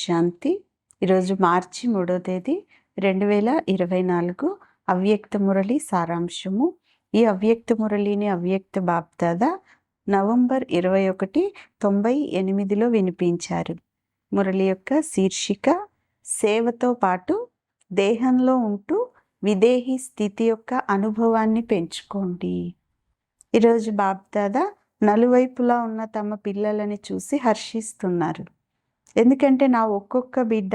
శాంతి. ఈరోజు మార్చి మూడో తేదీ రెండు వేల ఇరవై నాలుగు అవ్యక్త మురళి సారాంశము. ఈ అవ్యక్త మురళిని అవ్యక్త బాప్దాద నవంబర్ ఇరవై ఒకటి తొంభై ఎనిమిదిలో వినిపించారు. మురళి యొక్క శీర్షిక సేవతో పాటు దేహంలో ఉంటూ విదేహీ స్థితి యొక్క అనుభవాన్ని పెంచుకోండి. ఈరోజు బాప్దాద నలువైపులా ఉన్న తమ పిల్లలని చూసి హర్షిస్తున్నారు. ఎందుకంటే నా ఒక్కొక్క బిడ్డ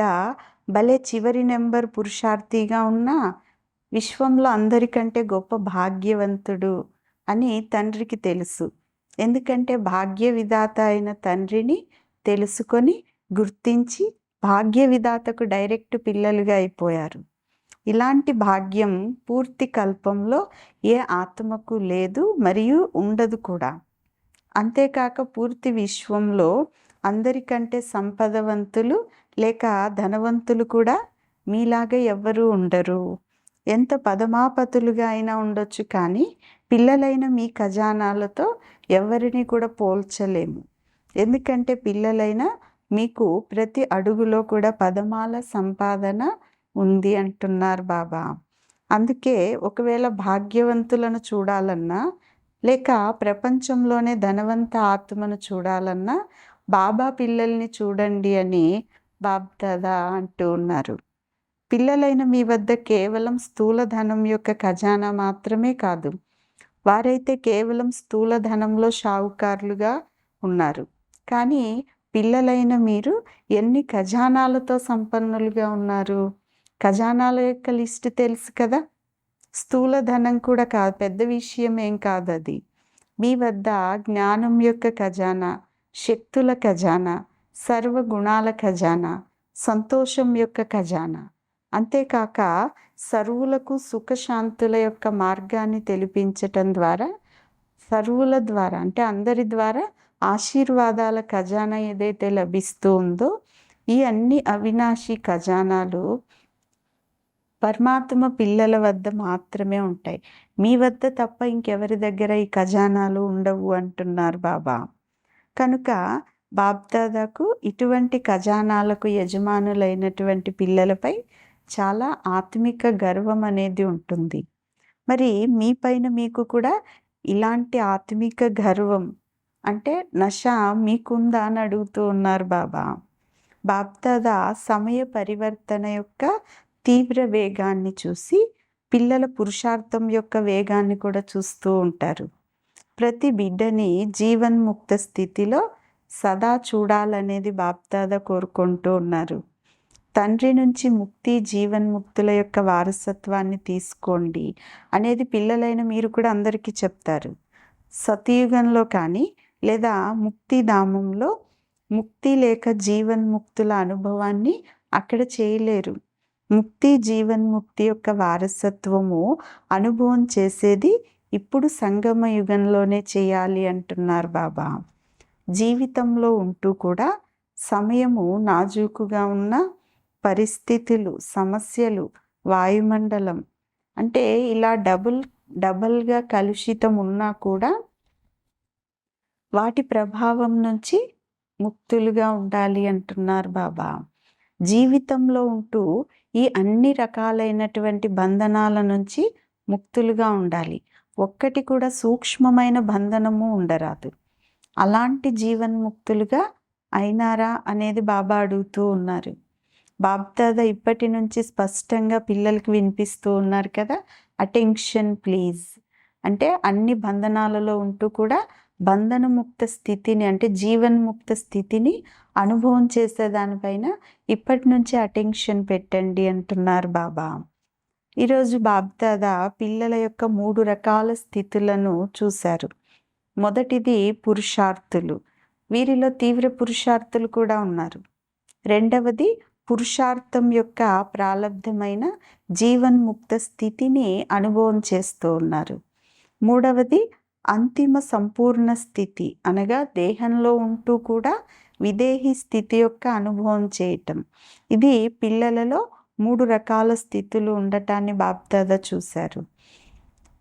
భలే చివరి నెంబర్ పురుషార్థిగా ఉన్నా విశ్వంలో అందరికంటే గొప్ప భాగ్యవంతుడు అని తండ్రికి తెలుసు. ఎందుకంటే భాగ్య విధాత అయిన తండ్రిని తెలుసుకొని గుర్తించి భాగ్య విధాతకు డైరెక్ట్ పిల్లలుగా అయిపోయారు. ఇలాంటి భాగ్యం పూర్తి కల్పంలో ఏ ఆత్మకు లేదు మరియు ఉండదు కూడా. అంతేకాక పూర్తి విశ్వంలో అందరికంటే సంపదవంతులు లేక ధనవంతులు కూడా మీలాగా ఎవ్వరూ ఉండరు. ఎంత పదమాపతులుగా అయినా ఉండొచ్చు కానీ పిల్లలైన మీ ఖజానాలతో ఎవరిని కూడా పోల్చలేము. ఎందుకంటే పిల్లలైన మీకు ప్రతి అడుగులో కూడా పదమాల సంపాదన ఉంది అంటున్నారు బాబా. అందుకే ఒకవేళ భాగ్యవంతులను చూడాలన్నా లేక ప్రపంచంలోనే ధనవంత ఆత్మను చూడాలన్నా బాబా పిల్లల్ని చూడండి అని బాబ్దాదా అంటూ ఉన్నారు. పిల్లలైన మీ వద్ద కేవలం స్థూల ధనం యొక్క ఖజానా మాత్రమే కాదు వారైతే కేవలం స్థూల ధనంలో షావుకారులుగా ఉన్నారు. కానీ పిల్లలైన మీరు ఎన్ని ఖజానాలతో సంపన్నులుగా ఉన్నారు? ఖజానాల యొక్క లిస్ట్ తెలుసు కదా? స్థూల ధనం కూడా కాదు పెద్ద విషయం ఏం కాదు అది. మీ వద్ద జ్ఞానం యొక్క ఖజానా శక్తుల ఖజానా సర్వగుణాల ఖజానా సంతోషం యొక్క ఖజానా. అంతేకాక సర్వులకు సుఖశాంతుల యొక్క మార్గాన్ని తెలిపించటం ద్వారా సర్వుల ద్వారా అంటే అందరి ద్వారా ఆశీర్వాదాల ఖజానా ఏదైతే లభిస్తూ ఉందో ఈ అన్ని అవినాశి ఖజానాలు పరమాత్మ పిల్లల వద్ద మాత్రమే ఉంటాయి. మీ వద్ద తప్ప ఇంకెవరి దగ్గర ఈ ఖజానాలు ఉండవు అంటున్నారు బాబా. కనుక బాబ్దాదాకు ఇటువంటి ఖజానాలకు యజమానులైనటువంటి పిల్లలపై చాలా ఆత్మిక గర్వం అనేది ఉంటుంది. మరి మీ పైన మీకు కూడా ఇలాంటి ఆత్మిక గర్వం అంటే నష మీకుందా అని అడుగుతూ ఉన్నారు బాబా. బాబ్దాదా సమయ పరివర్తన యొక్క తీవ్ర వేగాన్ని చూసి పిల్లల పురుషార్థం యొక్క వేగాన్ని కూడా చూస్తూ ఉంటారు. ప్రతి బిడ్డని జీవన్ముక్త స్థితిలో సదా చూడాలనేది బాప్దాద కోరుకుంటూ ఉన్నారు. తండ్రి నుంచి ముక్తి జీవన్ముక్తుల యొక్క వారసత్వాన్ని తీసుకోండి అనేది పిల్లలైన మీరు కూడా అందరికీ చెప్తారు. సతయుగంలో కానీ లేదా ముక్తిధామంలో ముక్తి లేక జీవన్ముక్తుల అనుభవాన్ని అక్కడ చేయలేరు. ముక్తి జీవన్ముక్తి యొక్క వారసత్వము అనుభవం చేసేది ఇప్పుడు సంగమ యుగంలోనే చేయాలి అంటున్నారు బాబా. జీవితంలో ఉంటూ కూడా సమయము నాజూకుగా ఉన్న పరిస్థితులు సమస్యలు వాయుమండలం అంటే ఇలా డబుల్ డబల్గా కలుషితం ఉన్నా కూడా వాటి ప్రభావం నుంచి ముక్తులుగా ఉండాలి అంటున్నారు బాబా. జీవితంలో ఉంటూ ఈ అన్ని రకాలైనటువంటి బంధనాల నుంచి ముక్తులుగా ఉండాలి. ఒక్కటి కూడా సూక్ష్మమైన బంధనము ఉండరాదు. అలాంటి జీవన్ముక్తులుగా అయినారా అనేది బాబా అడుగుతూ ఉన్నారు. బాబ్దాద ఇప్పటి నుంచి స్పష్టంగా పిల్లలకి వినిపిస్తూ ఉన్నారు కదా అటెన్షన్ ప్లీజ్. అంటే అన్ని బంధనాలలో ఉంటూ కూడా బంధనముక్త స్థితిని అంటే జీవన్ముక్త స్థితిని అనుభవం చేసేదానిపైన ఇప్పటి నుంచి అటెన్షన్ పెట్టండి అంటున్నారు బాబా. ఈరోజు బాబ్దాదా పిల్లల యొక్క మూడు రకాల స్థితులను చూశారు. మొదటిది పురుషార్థులు. వీరిలో తీవ్ర పురుషార్థులు కూడా ఉన్నారు. రెండవది పురుషార్థం యొక్క ప్రారంధమైన జీవన్ముక్త స్థితిని అనుభవం చేస్తూ ఉన్నారు. మూడవది అంతిమ సంపూర్ణ స్థితి అనగా దేహంలో ఉంటూ కూడా విదేహి స్థితి యొక్క అనుభవం చేయటం. ఇది పిల్లలలో మూడు రకాల స్థితులు ఉండటాన్ని బాప్దాద చూశారు.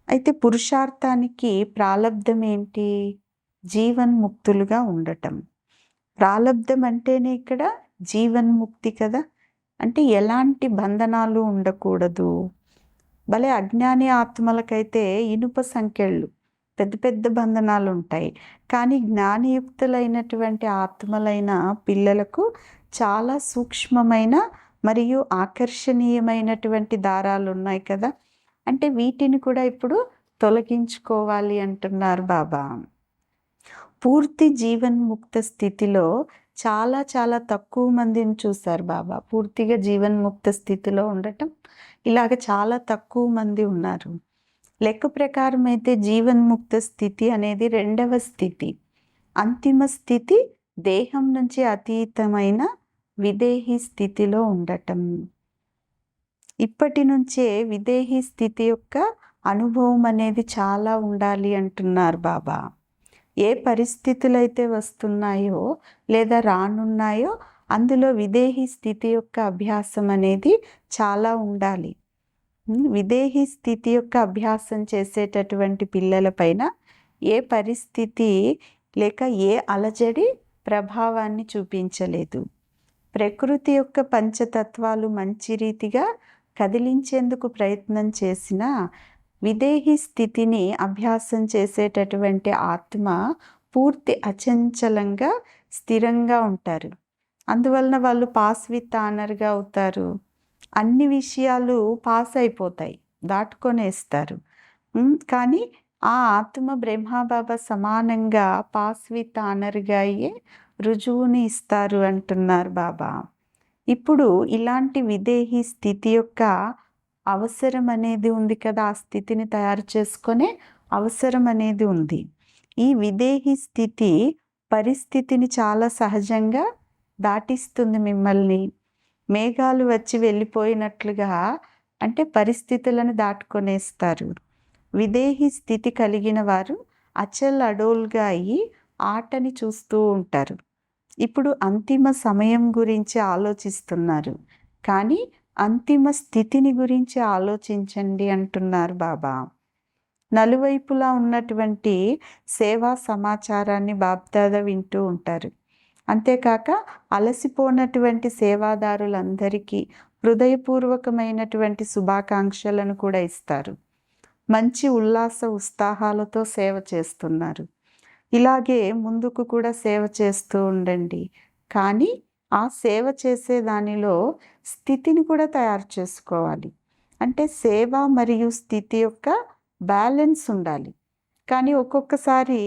అయితే పురుషార్థానికి ప్రాలబ్ధం ఏంటి? జీవన్ముక్తులుగా ఉండటం. ప్రాలబ్ధం అంటేనే ఇక్కడ జీవన్ముక్తి కదా? అంటే ఎలాంటి బంధనాలు ఉండకూడదు. భలే అజ్ఞాని ఆత్మలకైతే ఇనుప సంఖ్యళ్ళు పెద్ద పెద్ద బంధనాలు ఉంటాయి కానీ జ్ఞానయుక్తులైనటువంటి ఆత్మలైన పిల్లలకు చాలా సూక్ష్మమైన మరియు ఆకర్షణీయమైనటువంటి దారాలు ఉన్నాయి కదా. అంటే వీటిని కూడా ఇప్పుడు తొలగించుకోవాలి అంటున్నారు బాబా. పూర్తి జీవన్ముక్త స్థితిలో చాలా చాలా తక్కువ మందిని చూశారు బాబా. పూర్తిగా జీవన్ముక్త స్థితిలో ఉండటం ఇలాగ చాలా తక్కువ మంది ఉన్నారు. లెక్క ప్రకారం అయితే జీవన్ముక్త స్థితి అనేది రెండవ స్థితి. అంతిమ స్థితి దేహం నుంచి అతీతమైన విదేహీ స్థితిలో ఉండటం. ఇప్పటి నుంచే విదేహి స్థితి యొక్క అనుభవం అనేది చాలా ఉండాలి అంటున్నారు బాబా. ఏ పరిస్థితులు అయితే వస్తున్నాయో లేదా రానున్నాయో అందులో విదేహీ స్థితి యొక్క అభ్యాసం అనేది చాలా ఉండాలి. విదేహి స్థితి యొక్క అభ్యాసం చేసేటటువంటి పిల్లలపైన ఏ పరిస్థితి లేక ఏ అలజడి ప్రభావాన్ని చూపించలేదు. ప్రకృతి యొక్క పంచతత్వాలు మంచి రీతిగా కదిలించేందుకు ప్రయత్నం చేసిన విదేహి స్థితిని అభ్యాసం చేసేటటువంటి ఆత్మ పూర్తి అచంచలంగా స్థిరంగా ఉంటారు. అందువలన వాళ్ళు పాస్ విత్ ఆనర్గా అవుతారు. అన్ని విషయాలు పాస్ అయిపోతాయి. దాటుకొనేస్తారు. కానీ ఆ ఆత్మ బ్రహ్మాబాబా సమానంగా పాస్ విత్ ఆనర్గా అయ్యే రుజువుని ఇస్తారు అంటున్నారు బాబా. ఇప్పుడు ఇలాంటి విదేహీ స్థితి యొక్క అవసరం అనేది ఉంది కదా. ఆ స్థితిని తయారు చేసుకునే అవసరం అనేది ఉంది. ఈ విదేహీ స్థితి పరిస్థితిని చాలా సహజంగా దాటిస్తుంది మిమ్మల్ని. మేఘాలు వచ్చి వెళ్ళిపోయినట్లుగా అంటే పరిస్థితులను దాటుకొనేస్తారు. విదేహి స్థితి కలిగిన వారు అచల్ అడోల్గా అయ్యి ఆటని చూస్తూ ఉంటారు. ఇప్పుడు అంతిమ సమయం గురించి ఆలోచిస్తున్నారు. కానీ అంతిమ స్థితిని గురించి ఆలోచించండి అంటున్నారు బాబా. నలువైపులా ఉన్నటువంటి సేవా సమాచారాన్ని బాబ్దాద వింటూ ఉంటారు. అంతేకాక అలసిపోనటువంటి సేవాదారులందరికీ హృదయపూర్వకమైనటువంటి శుభాకాంక్షలను కూడా ఇస్తారు. మంచి ఉల్లాస ఉత్సాహాలతో సేవ చేస్తున్నారు. ఇలాగే ముందుకు కూడా సేవ చేస్తూ ఉండండి. కానీ ఆ సేవ చేసే దానిలో స్థితిని కూడా తయారు చేసుకోవాలి. అంటే సేవ మరియు స్థితి యొక్క బ్యాలెన్స్ ఉండాలి. కానీ ఒక్కొక్కసారి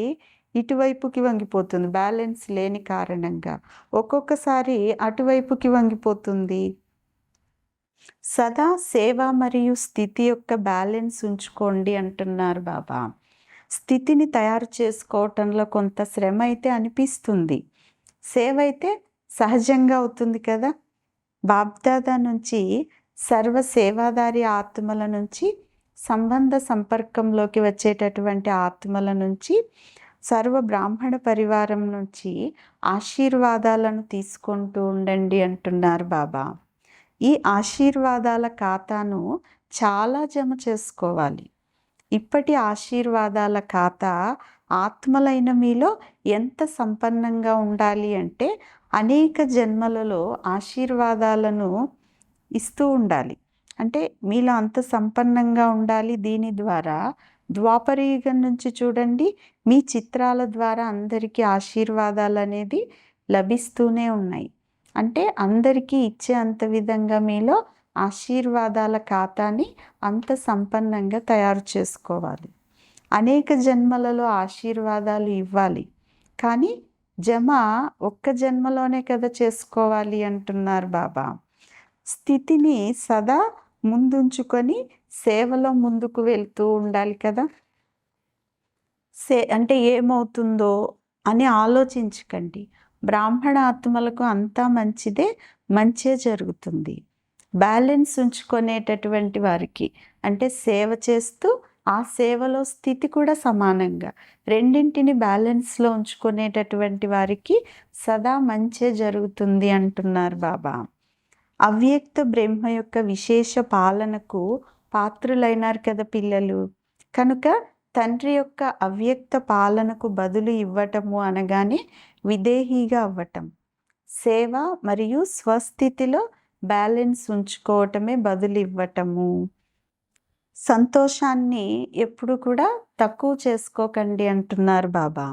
ఇటువైపుకి వంగిపోతుంది. బ్యాలెన్స్ లేని కారణంగా ఒక్కొక్కసారి అటువైపుకి వంగిపోతుంది. సదా సేవ మరియు స్థితి యొక్క బ్యాలెన్స్ ఉంచుకోండి అంటున్నారు బాబా. స్థితిని తయారు చేసుకోవటంలో కొంత శ్రమ అయితే అనిపిస్తుంది. సేవ అయితే సహజంగా అవుతుంది కదా. బాబ్దాదా నుంచి సర్వ సేవాదారి ఆత్మల నుంచి సంబంధ సంపర్కంలోకి వచ్చేటటువంటి ఆత్మల నుంచి సర్వ బ్రాహ్మణ పరివారం నుంచి ఆశీర్వాదాలను తీసుకుంటూ ఉండండి అంటున్నారు బాబా. ఈ ఆశీర్వాదాల ఖాతాను చాలా జమ చేసుకోవాలి. ఇప్పటి ఆశీర్వాదాల ఖాతా ఆత్మలైన మీలో ఎంత సంపన్నంగా ఉండాలి అంటే అనేక జన్మలలో ఆశీర్వాదాలను ఇస్తూ ఉండాలి. అంటే మీలో అంత సంపన్నంగా ఉండాలి దీని ద్వారా. ద్వాపరయుగం నుంచి చూడండి మీ చిత్రాల ద్వారా అందరికీ ఆశీర్వాదాలు అనేది లభిస్తూనే ఉన్నాయి. అంటే అందరికీ ఇచ్చే అంత విధంగా మీలో ఆశీర్వాదాల ఖాతాని అంత సంపన్నంగా తయారు చేసుకోవాలి. అనేక జన్మలలో ఆశీర్వాదాలు ఇవ్వాలి. కానీ జమ ఒక్క జన్మలోనే కదా చేసుకోవాలి అంటున్నారు బాబా. స్థితిని సదా ముందుంచుకొని సేవలో ముందుకు వెళ్తూ ఉండాలి కదా. సే అంటే ఏమవుతుందో అని ఆలోచించకండి. బ్రాహ్మణ ఆత్మలకు అంతా మంచిదే మంచే జరుగుతుంది. బ్యాలెన్స్ ఉంచుకునేటటువంటి వారికి అంటే సేవ చేస్తూ ఆ సేవలో స్థితి కూడా సమానంగా. రెండింటిని బ్యాలెన్స్లో ఉంచుకునేటటువంటి వారికి సదా మంచే జరుగుతుంది అంటున్నారు బాబా. అవ్యక్త బ్రహ్మ యొక్క విశేష పాలనకు పాత్రులైనారు కదా పిల్లలు. కనుక తండ్రి యొక్క అవ్యక్త పాలనకు బదులు ఇవ్వటము అనగానే విదేహీగా అవ్వటం. సేవ మరియు స్వస్థితిలో బ్యాలెన్స్ ఉంచుకోవటమే బదులు ఇవ్వటము సంతోషాన్ని ఎప్పుడు కూడా తక్కువ చేసుకోకండి అంటున్నారు బాబా.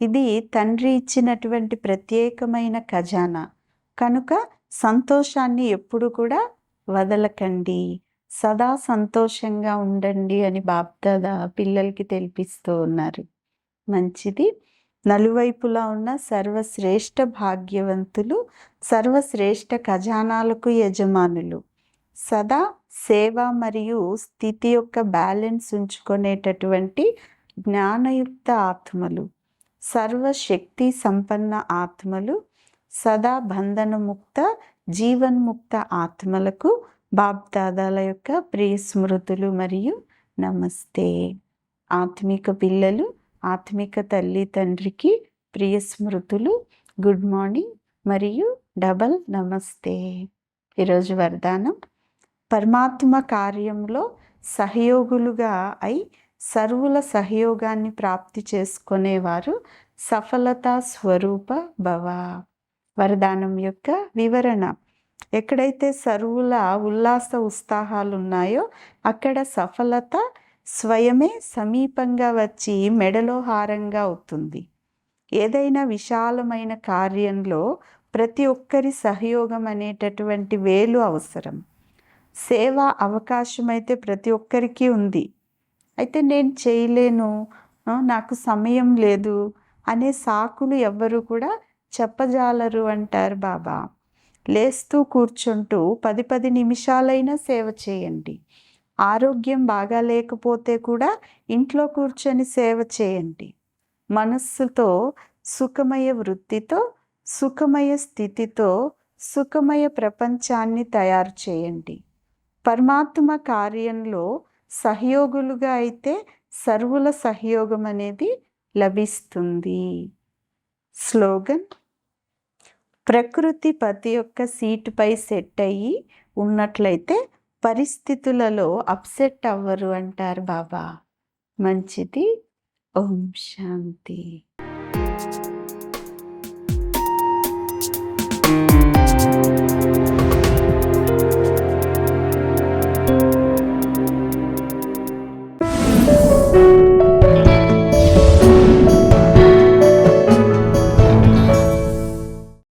ఇది తండ్రి ఇచ్చినటువంటి ప్రత్యేకమైన ఖజానా. కనుక సంతోషాన్ని ఎప్పుడు కూడా వదలకండి. సదా సంతోషంగా ఉండండి అని బాప్దాద పిల్లలకి తెలిపిస్తూ ఉన్నారు. మంచిది. నలువైపులా ఉన్న సర్వశ్రేష్ఠ భాగ్యవంతులు సర్వశ్రేష్ఠ ఖజానాలకు యజమానులు. సదా సేవ మరియు స్థితి యొక్క బ్యాలెన్స్ ఉంచుకునేటటువంటి జ్ఞానయుక్త ఆత్మలు. సర్వశక్తి సంపన్న ఆత్మలు సదా బంధనముక్త జీవన్ముక్త ఆత్మలకు బాబ్దాదాల యొక్క ప్రియ స్మృతులు మరియు నమస్తే. ఆత్మిక పిల్లలు ఆత్మిక తల్లి తండ్రికి ప్రియ స్మృతులు గుడ్ మార్నింగ్ మరియు డబల్ నమస్తే. ఈరోజు వరదానం. పరమాత్మ కార్యంలో సహయోగులుగా అయి సర్వుల సహయోగాన్ని ప్రాప్తి చేసుకునేవారు సఫలత స్వరూప భవ. వరదానం యొక్క వివరణ. ఎక్కడైతే సర్వుల ఉల్లాస ఉత్సాహాలు ఉన్నాయో అక్కడ సఫలత స్వయమే సమీపంగా వచ్చి మెడలో హారంగా అవుతుంది. ఏదైనా విశాలమైన కార్యంలో ప్రతి ఒక్కరి సహయోగం అనేటటువంటి వేలు అవసరం. సేవ అవకాశం అయితే ప్రతి ఒక్కరికి ఉంది. అయితే నేను చేయలేను నాకు సమయం లేదు అనే సాకులు ఎవ్వరు కూడా చెప్పజాలరు అంటారు బాబా. లేస్తూ కూర్చుంటూ పది పది నిమిషాలైనా సేవ చేయండి. ఆరోగ్యం బాగా లేకపోతే కూడా ఇంట్లో కూర్చొని సేవ చేయండి. మనస్సుతో సుఖమయ వృత్తితో సుఖమయ స్థితితో సుఖమయ ప్రపంచాన్ని తయారు చేయండి. పరమాత్మ కార్యంలో సహయోగులుగా అయితే సర్వుల సహయోగం అనేది లభిస్తుంది. స్లోగన్ ప్రకృతి పతి యొక్క సీటుపై సెట్ అయ్యి ఉన్నట్లయితే పరిస్థితులలో అప్సెట్ అవ్వరు అంటారు బాబా. మంచిది. ఓం శాంతి.